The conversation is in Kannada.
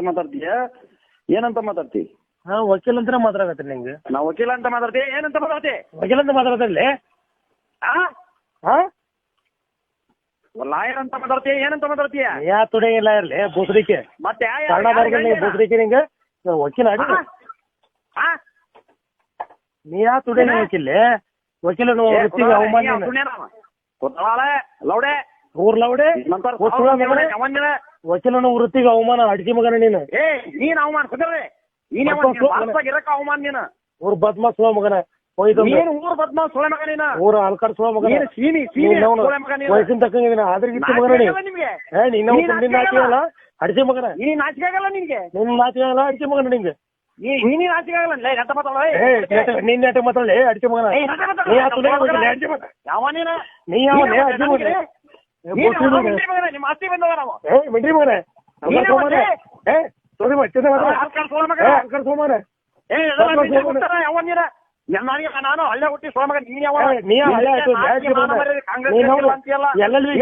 ಮಾತಾಡ್ತೀಯ? ಏನಂತ ಮಾತಾಡ್ತಿ? ಹಾ ವಕೀಲ್ ಅಂತ ಮಾತಾಡಕತ್ತೀನಿ ನಿಂಗೆ. ನಾ ವಕೀಲ ಅಂತ ಮಾತಾಡ್ತಿ? ಏನಂತ ಮಾತಾಡ್ತಿ? ವಕೀಲ ಅಂತ ಮಾತಾಡತ್ತಲ್ಲಿ ಆ? ಹಾ? ಲಾಯರ್ ಅಂತ ಮಾತಾಡ್ತೀಯ ಏನಂತ ಮಾತಾಡ್ತೀಯ ಯಾ ತುಡಿಯಿಲ್ಲ ಇರ್ಲಿ ಬುಸರಿಕೆ ಮತ್ತೆ ಯಾ- ಯಾ- ನೀ ಗಂಡ? ನಿಂಗೆ? ನೀವ್ ವಕೀಲ ಅಡಿ ಆ? ಆ? ನೀ ಯಾ ತುಡೆ ಏನ? ವಕೀಲ್ ವಕೀಲ ಏ, ವೃತ್ತಿಗೆ ಅವಮಾನ ನೀ ಅವ್ನ್ ಲೌಡೆ. ಊರ್ ಲೌಡೆ ನಂತರ ಕೂತ್ಕೊಳ್ಳೋ ಮಗನೇ. ಯಾವನ್ಯನ? ವಕೀಲನ ವೃತ್ತಿಗೆ ಅವಮಾನ ಅಡಿಕೆ ಮಗನ ನೀನು. ಏ ನೀನ್ ಅವಮಾನ ಕುದ್ರೆ ನೀನ್ ಇರಕ್ಕ ಅವಮಾನ ನೀನು. ಊರ್ ಬದ್ಮ ಸುಳ ಮಗನ. ನೀನ್ ಊರ್ ಬದ್ಮ ಸುಳೆ ಮಗ ನೀನು. ಊರ ಅಲ್ಕರ್ ಸುಳ ಮಗನ. ನೀನು ಸೀನಿ ಸೀನಿ ನೀನ್ ಅವ್ನು ಸುಳೆ ಮಗ ನೀನು. ವಯಸ್ಸಿನ ಮಗನ ನೀ ನಿಮ್ಗೆ ಏ ನಿನ್ನ ನೀನ್ ನಿನ್ನ ಅಲ್ಲ ಅಡಿಕೆ ಮಗನ. ನೀನ್ ನಾಚಿಕೆ ಆಗಲ್ಲ ನಿನ್ಗೆ. ನಿನ್ನ ನಾಚಿಕೆ ಆಗಲ್ಲ ಅಡಿಕೆ ಮಗನ ನಿಂಗೆ. ನೀ ನೀನ್ ನಾಚಿಕೆ ಆಗಲ್ಲ. ಮಾತಾಡೋ, ಏ? ಏ ನೆಟ್ಟ- ನಿನ್ನ ನೆಟ್ಟ ಮಾತಾಡಲಿ ಅಡಿಕೆ ಮಗನ. ಏ? ನೀ ಯಾವ ನೀನ ನೀ ಯಾವ ನೀನ್ ಅಡಿಕೆ? ನೀನ್ ಮಗನೇ? ನಿಮ್ಮ ಆಸ್ತಿ ಬಂದವ ನಾವು. ಏ ಮಿಂಡ್ರಿ ಮಗನ? ಏ ಸೋರಿ ಮಚ್ಚದ ಮಗ. ಏ ಇದೆಲ್ಲ ನಿನ್ಗೆ ನಾನು ಹಳ್ಳಿ ಹುಟ್ಟಿ ಸೋಳ ಮಗ ನೀನ್ ಯಾವ ನೀ ಹಳ್ಳಿ ಕಾಂಗ್ರೆಸ್ ಅಂತೀಯಲ್ಲ. ಎಲ್ಲೆಲ್ಲಿ